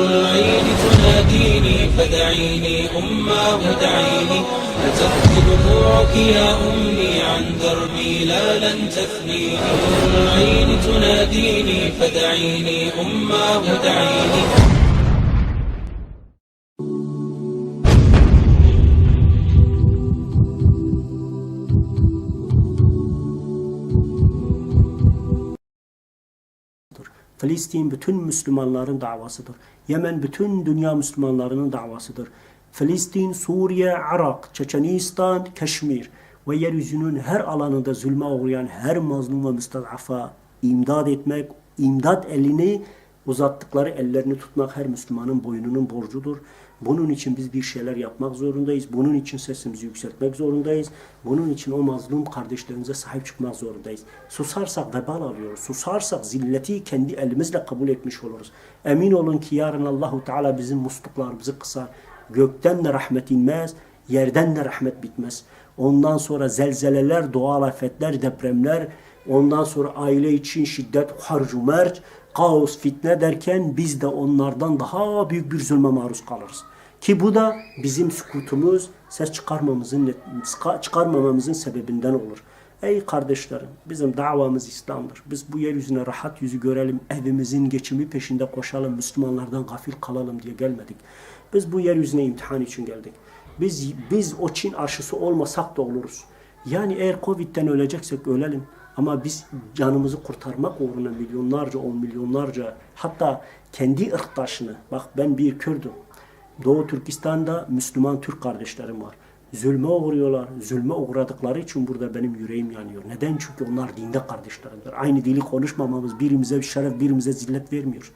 العين تناديني فدعيني أماه دعيني فتأتي دموعك يا أمي عن دربي لا لن تثنيني العين تناديني فدعيني أماه دعيني Filistin bütün Müslümanların davasıdır. Yemen bütün dünya Müslümanlarının davasıdır. Filistin, Suriye, Irak, Çeçenistan, Keşmir ve yeryüzünün her alanında zulme uğrayan her mazlum ve müstadafa imdad etmek, imdad elini uzattıkları ellerini tutmak her Müslümanın boynunun borcudur. Bunun için biz bir şeyler yapmak zorundayız. Bunun için sesimizi yükseltmek zorundayız. Bunun için o mazlum kardeşlerimize sahip çıkmak zorundayız. Susarsak vebal alıyoruz. Susarsak zilleti kendi elimizle kabul etmiş oluruz. Emin olun ki yarın Allahu Teala bizim musluklarımızı kısar. Gökten de rahmet inmez, yerden de rahmet bitmez. Ondan sonra zelzeleler, doğal afetler, depremler, ondan sonra aile için şiddet, harcu merc, kaos, fitne derken biz de onlardan daha büyük bir zulme maruz kalırız. Ki bu da bizim sükutumuz, ses çıkarmamızın, çıkarmamamızın sebebinden olur. Ey kardeşlerim, bizim davamız İslam'dır. Biz bu yeryüzüne rahat yüzü görelim, evimizin geçimi peşinde koşalım, Müslümanlardan gafil kalalım diye gelmedik. Biz bu yeryüzüne imtihan için geldik. Biz biz o Çin aşısı olmasak da oluruz. Yani eğer Covid'den öleceksek ölelim. Ama biz canımızı kurtarmak uğruna milyonlarca, on milyonlarca hatta kendi ırktaşını, bak ben bir Kürdüm. Doğu Türkistan'da Müslüman Türk kardeşlerim var. Zulme uğruyorlar. Zulme uğradıkları için burada benim yüreğim yanıyor. Neden? Çünkü onlar dinde kardeşlerimdir. Aynı dili konuşmamamız birimize bir şeref, birimize zillet vermiyor.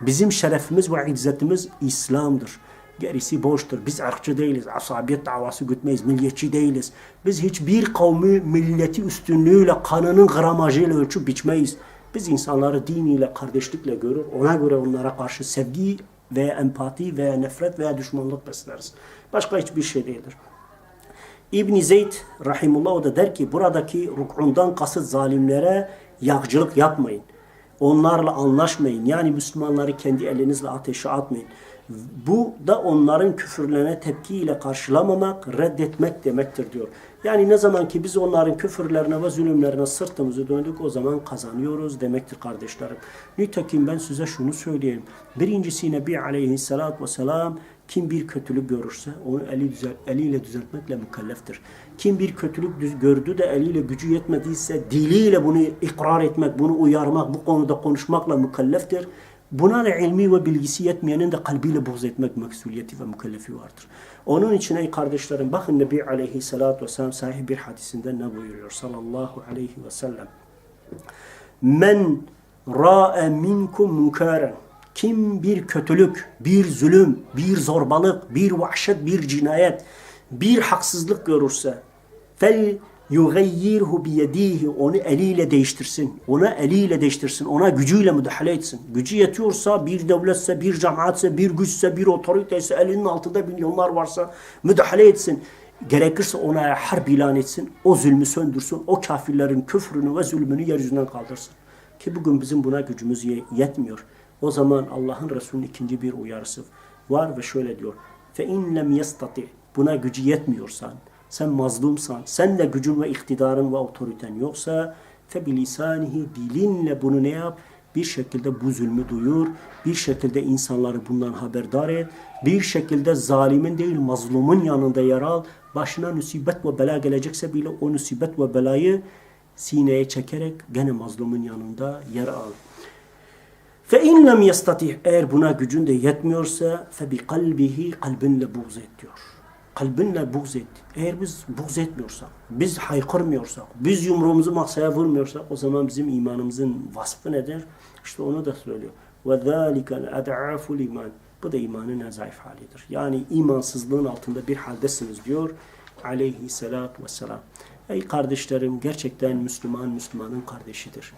Bizim şerefimiz ve izzetimiz İslam'dır. Gerisi boştur. Biz ırkçı değiliz. Asabiyet davası gütmeyiz. Milliyetçi değiliz. Biz hiçbir kavmi milleti üstünlüğüyle, kanının gramajıyla ölçüp biçmeyiz. Biz insanları diniyle, kardeşlikle görür. Ona göre onlara karşı sevgi veya empati veya nefret veya düşmanlık besleriz. Başka hiçbir şey değildir. İbn Zeyd rahimullah o da der ki buradaki ruk'undan kasıt zalimlere yakcılık yapmayın. Onlarla anlaşmayın. Yani Müslümanları kendi elinizle ateşe atmayın. Bu da onların küfürlerine tepkiyle karşılamamak, reddetmek demektir diyor. Yani ne zaman ki biz onların küfürlerine ve zulümlerine sırtımızı döndük o zaman kazanıyoruz demektir kardeşlerim. Nitekim ben size şunu söyleyeyim. Birincisi Nebi aleyhissalatü vesselam kim bir kötülük görürse onu eli düzel, eliyle düzeltmekle mükelleftir. Kim bir kötülük gördü de eliyle gücü yetmediyse diliyle bunu ikrar etmek, bunu uyarmak, bu konuda konuşmakla mükelleftir. Buna da ilmi ve bilgisi yetmeyenin de kalbiyle buğz etmek mesuliyeti ve mükellefi vardır. Onun için ey kardeşlerim bakın Nebi aleyhissalatü vesselam sahih bir hadisinde ne buyuruyor sallallahu aleyhi ve sellem. Men ra'e minkum munkaren kim bir kötülük, bir zulüm, bir zorbalık, bir vahşet, bir cinayet, bir haksızlık görürse fel yugayyirhu biyedihi onu eliyle değiştirsin. Ona eliyle değiştirsin. Ona gücüyle müdahale etsin. Gücü yetiyorsa bir devletse, bir cemaatse, bir güçse, bir otoriteyse, elinin altında milyonlar varsa müdahale etsin. Gerekirse ona harp ilan etsin. O zulmü söndürsün. O kafirlerin küfrünü ve zulmünü yeryüzünden kaldırsın. Ki bugün bizim buna gücümüz yetmiyor. O zaman Allah'ın Resulü'nün ikinci bir uyarısı var ve şöyle diyor. İn lem yestati buna gücü yetmiyorsan, sen mazlumsan, sen de gücün ve iktidarın ve otoriten yoksa fe bilisanihi dilinle bunu ne yap? Bir şekilde bu zulmü duyur, bir şekilde insanları bundan haberdar et, bir şekilde zalimin değil mazlumun yanında yer al, başına nusibet ve bela gelecekse bile o nusibet ve belayı sineye çekerek gene mazlumun yanında yer al. Fe in lem eğer buna gücün de yetmiyorsa fe bi kalbihi kalbinle buğz et diyor. Kalbinle buğz et. Eğer biz buğz etmiyorsak, biz haykırmıyorsak, biz yumruğumuzu masaya vurmuyorsak o zaman bizim imanımızın vasfı nedir? İşte onu da söylüyor. Zâlikel ed'aful iman. Bu da imanın en zayıf halidir. Yani imansızlığın altında bir haldesiniz diyor aleyhissalatu vesselam. Ey kardeşlerim gerçekten Müslüman Müslümanın kardeşidir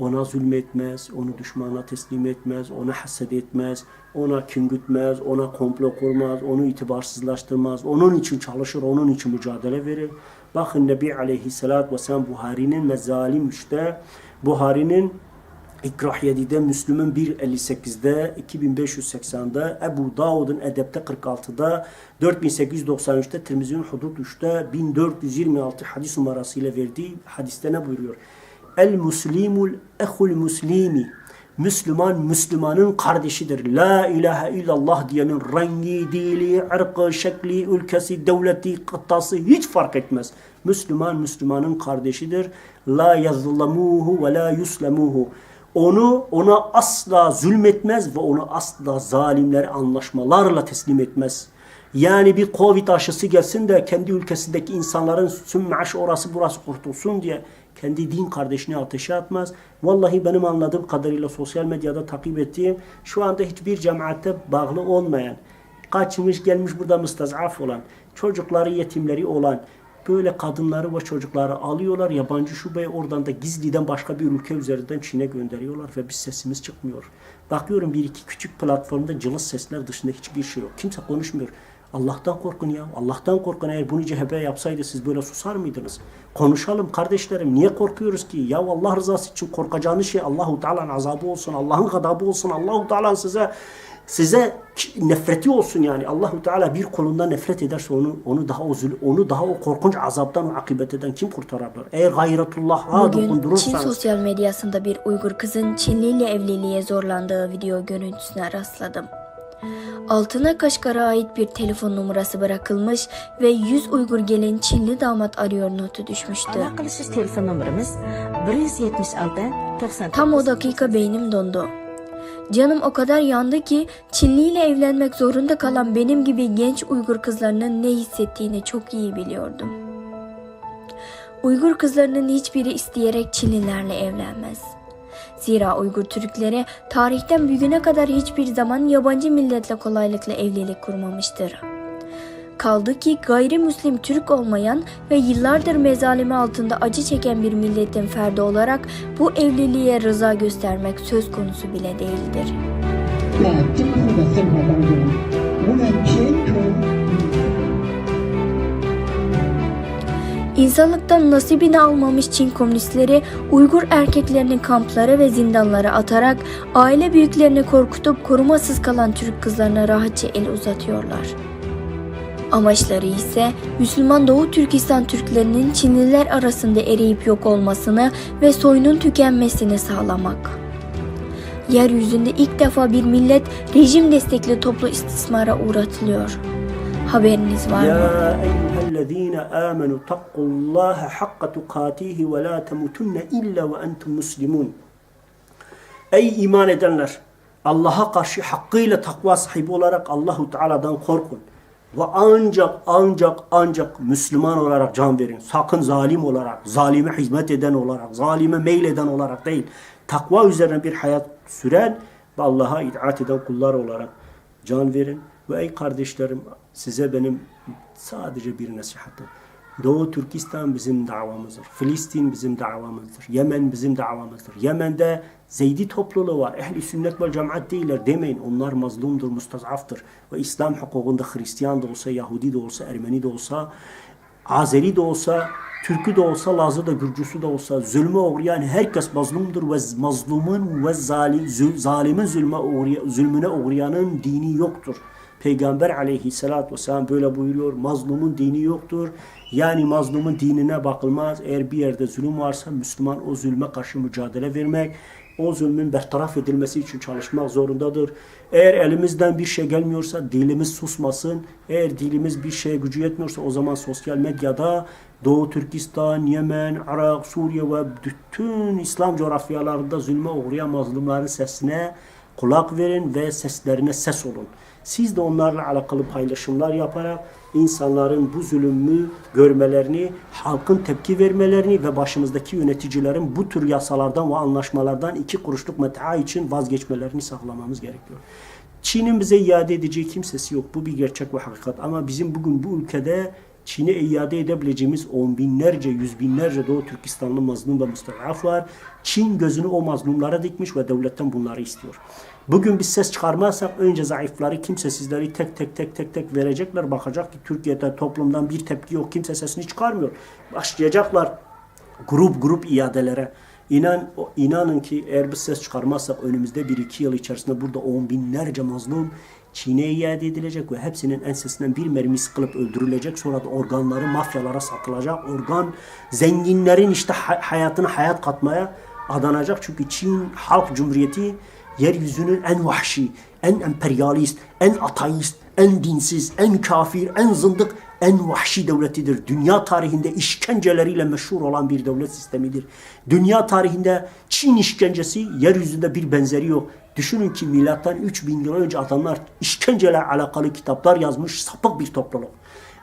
ona zulmetmez, onu düşmana teslim etmez, ona haset etmez, ona kin gütmez, ona komplo kurmaz, onu itibarsızlaştırmaz, onun için çalışır, onun için mücadele verir. Bakın Nebi Aleyhisselatü Vesselam Buhari'nin mezalim işte Buhari'nin İkrah 7'de, Müslüm'ün 1.58'de, 2580'de, Ebu Davud'un Edep'te 46'da, 4893'te, Tirmizi'nin Hudud 3'te, 1426 hadis numarasıyla verdiği hadiste ne buyuruyor? El muslimul ehul muslimi. Müslüman Müslümanın kardeşidir. La ilahe illallah diyenin rengi, dili, ırkı, şekli, ülkesi, devleti, kıtası hiç fark etmez. Müslüman Müslümanın kardeşidir. La yazlamuhu ve la yuslemuhu. Onu ona asla zulmetmez ve onu asla zalimlere anlaşmalarla teslim etmez. Yani bir Covid aşısı gelsin de kendi ülkesindeki insanların sümmaş orası burası kurtulsun diye kendi din kardeşini ateşe atmaz. Vallahi benim anladığım kadarıyla sosyal medyada takip ettiğim şu anda hiçbir cemaate bağlı olmayan, kaçmış gelmiş burada müstazaf olan, çocukları yetimleri olan, böyle kadınları ve çocukları alıyorlar yabancı şubeye oradan da gizliden başka bir ülke üzerinden Çin'e gönderiyorlar ve biz sesimiz çıkmıyor. Bakıyorum bir iki küçük platformda cılız sesler dışında hiçbir şey yok. Kimse konuşmuyor. Allah'tan korkun ya. Allah'tan korkun. Eğer bunu CHP yapsaydı siz böyle susar mıydınız? Konuşalım kardeşlerim. Niye korkuyoruz ki? Ya Allah rızası için korkacağınız şey Allahu Teala'nın azabı olsun, Allah'ın gadabı olsun, Allahu Teala size size nefreti olsun yani. Allahu Teala bir kolundan nefret ederse onu onu daha o zül- onu daha o korkunç azaptan ve akıbetinden kim kurtarabilir? Eğer gayretullah'a Bugün Çin dokundurursanız sosyal medyasında bir Uygur kızın Çinli ile evliliğe zorlandığı video görüntüsüne rastladım. Altına Kaşgar'a ait bir telefon numarası bırakılmış ve 100 Uygur gelin Çinli damat arıyor notu düşmüştü. Qilishish telefon nomerimiz 176 99 Tam o dakika beynim dondu. Canım o kadar yandı ki Çinli ile evlenmek zorunda kalan benim gibi genç Uygur kızlarının ne hissettiğini çok iyi biliyordum. Uygur kızlarının hiçbiri isteyerek Çinlilerle evlenmez. Zira Uygur Türkleri tarihten bugüne kadar hiçbir zaman yabancı milletle kolaylıkla evlilik kurmamıştır. Kaldı ki gayrimüslim Türk olmayan ve yıllardır mezalimi altında acı çeken bir milletin ferdi olarak bu evliliğe rıza göstermek söz konusu bile değildir. İnsanlıktan nasibini almamış Çin komünistleri Uygur erkeklerini kamplara ve zindanlara atarak aile büyüklerini korkutup korumasız kalan Türk kızlarına rahatça el uzatıyorlar. Amaçları ise Müslüman Doğu Türkistan Türklerinin Çinliler arasında eriyip yok olmasını ve soyunun tükenmesini sağlamak. Yeryüzünde ilk defa bir millet rejim destekli toplu istismara uğratılıyor. Haberiniz var mı? Ya eyyühellezine amenu takkullaha hakka tukatihi ve la temutunne illa ve entum muslimun. Ey iman edenler! Allah'a karşı hakkıyla takva sahibi olarak Allahu Teala'dan korkun. Ve ancak ancak ancak Müslüman olarak can verin. Sakın zalim olarak, zalime hizmet eden olarak, zalime meyleden olarak değil. Takva üzerine bir hayat süren ve Allah'a itaat eden kullar olarak can verin. Ve ey kardeşlerim size benim sadece bir nasihatim. Doğu Türkistan bizim davamızdır. Filistin bizim davamızdır. Yemen bizim davamızdır. Yemen'de Zeydi topluluğu var. Ehli sünnet ve cemaat değiller demeyin. Onlar mazlumdur, mustazaftır. Ve İslam hukukunda Hristiyan da olsa, Yahudi de olsa, Ermeni de olsa, Azeri de olsa, Türkü de olsa, Lazı da, Gürcüsü de olsa, zulme uğrayan herkes mazlumdur ve mazlumun ve zalim, zalimin zulme uğray- zulmüne uğrayanın dini yoktur. Peygamber aleyhissalatü vesselam böyle buyuruyor. Mazlumun dini yoktur. Yani mazlumun dinine bakılmaz. Eğer bir yerde zulüm varsa Müslüman o zulme karşı mücadele vermek, o zulmün bertaraf edilmesi için çalışmak zorundadır. Eğer elimizden bir şey gelmiyorsa dilimiz susmasın. Eğer dilimiz bir şeye gücü yetmiyorsa o zaman sosyal medyada Doğu Türkistan, Yemen, Irak, Suriye ve bütün İslam coğrafyalarında zulme uğrayan mazlumların sesine kulak verin ve seslerine ses olun. Siz de onlarla alakalı paylaşımlar yaparak insanların bu zulümü görmelerini, halkın tepki vermelerini ve başımızdaki yöneticilerin bu tür yasalardan ve anlaşmalardan iki kuruşluk meta için vazgeçmelerini sağlamamız gerekiyor. Çin'in bize iade edeceği kimsesi yok. Bu bir gerçek ve hakikat. Ama bizim bugün bu ülkede Çin'e iade edebileceğimiz on binlerce, yüz binlerce Doğu Türkistanlı mazlum ve müstadaf var. Çin gözünü o mazlumlara dikmiş ve devletten bunları istiyor. Bugün biz ses çıkarmazsak önce zayıfları, kimsesizleri tek tek tek tek tek verecekler. Bakacak ki Türkiye'de toplumdan bir tepki yok. Kimse sesini çıkarmıyor. Başlayacaklar grup grup iadelere. İnan, inanın ki eğer biz ses çıkarmazsak önümüzde bir iki yıl içerisinde burada on binlerce mazlum Çin'e iade edilecek ve hepsinin ensesinden bir mermi sıkılıp öldürülecek. Sonra da organları mafyalara satılacak. Organ zenginlerin işte ha- hayatına hayat katmaya adanacak. Çünkü Çin Halk Cumhuriyeti yeryüzünün en vahşi, en emperyalist, en ateist, en dinsiz, en kafir, en zındık, en vahşi devletidir. Dünya tarihinde işkenceleriyle meşhur olan bir devlet sistemidir. Dünya tarihinde Çin işkencesi yeryüzünde bir benzeri yok. Düşünün ki milattan 3000 yıl önce adamlar işkenceyle alakalı kitaplar yazmış sapık bir topluluk.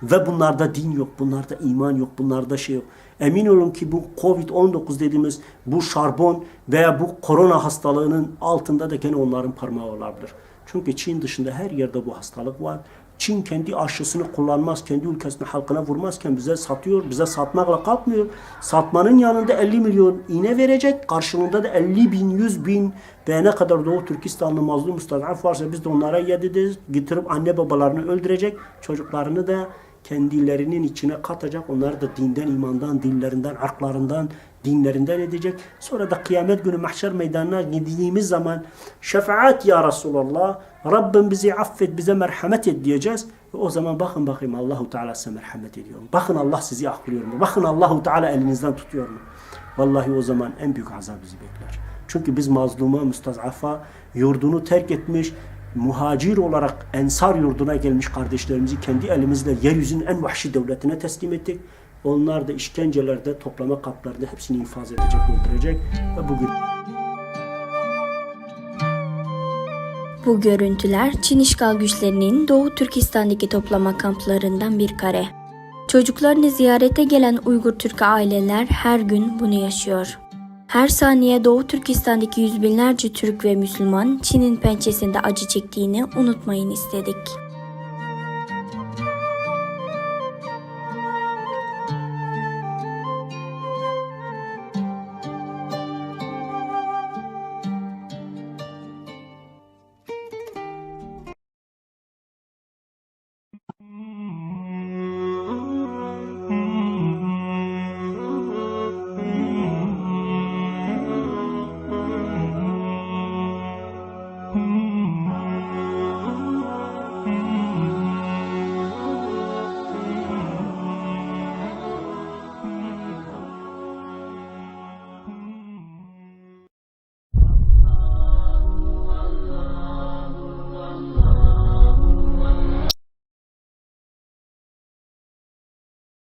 Ve bunlarda din yok, bunlarda iman yok, bunlarda şey yok. Emin olun ki bu Covid-19 dediğimiz bu şarbon veya bu korona hastalığının altında da gene onların parmağı olabilir. Çünkü Çin dışında her yerde bu hastalık var. Çin kendi aşısını kullanmaz, kendi ülkesine halkına vurmazken bize satıyor, bize satmakla kalkmıyor. Satmanın yanında 50 milyon iğne verecek, karşılığında da 50 bin, 100 bin ve ne kadar Doğu Türkistanlı mazlum müstadaf varsa biz de onlara yediriz, getirip anne babalarını öldürecek, çocuklarını da kendilerinin içine katacak. Onları da dinden, imandan, dillerinden, arklarından, dinlerinden edecek. Sonra da kıyamet günü mahşer meydanına gittiğimiz zaman şefaat ya Resulallah Rabbim bizi affet, bize merhamet et diyeceğiz. Ve o zaman bakın bakayım Allahu Teala size merhamet ediyor? Bakın Allah sizi aklıyor mu? Bakın Allahu Teala elinizden tutuyor mu? Vallahi o zaman en büyük azap bizi bekler. Çünkü biz mazluma, müstazafa yurdunu terk etmiş, muhacir olarak ensar yurduna gelmiş kardeşlerimizi kendi elimizle yeryüzünün en vahşi devletine teslim ettik. Onlar da işkencelerde, toplama kamplarında hepsini infaz edecek, öldürecek ve bugün Bu görüntüler Çin işgal güçlerinin Doğu Türkistan'daki toplama kamplarından bir kare. Çocuklarını ziyarete gelen Uygur Türk aileler her gün bunu yaşıyor. Her saniye Doğu Türkistan'daki yüz binlerce Türk ve Müslüman Çin'in pençesinde acı çektiğini unutmayın istedik.